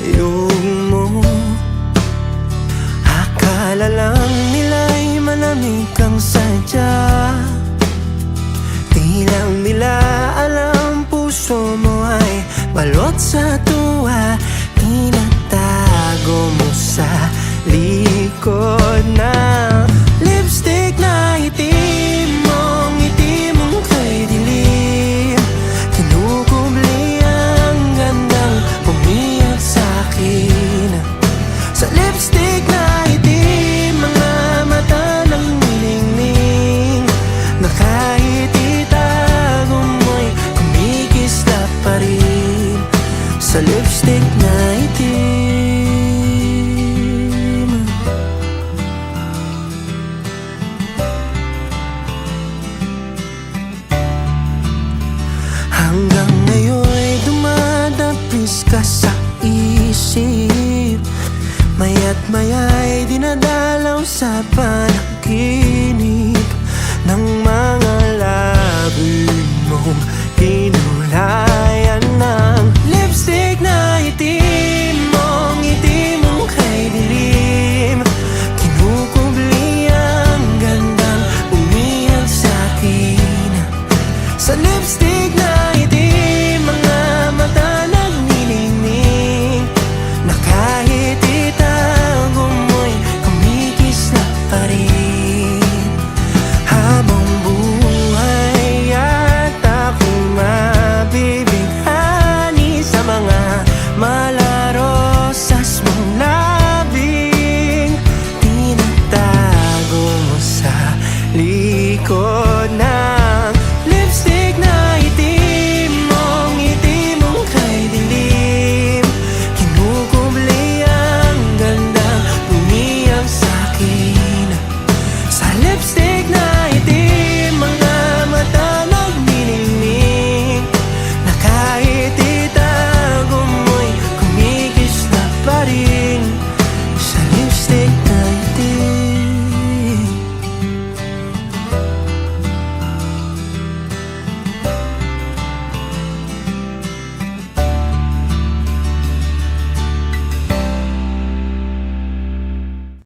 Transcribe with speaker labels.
Speaker 1: tayong mo. Akala lang nila'y malamig kang sadya. Di lang nila alam puso mo ay balot sa tuwa Sa lipstick na itim. Hanggang ngayon'y dumadapis ka sa isip. Maya't maya'y dinadalaw sa panaginip lipstick now.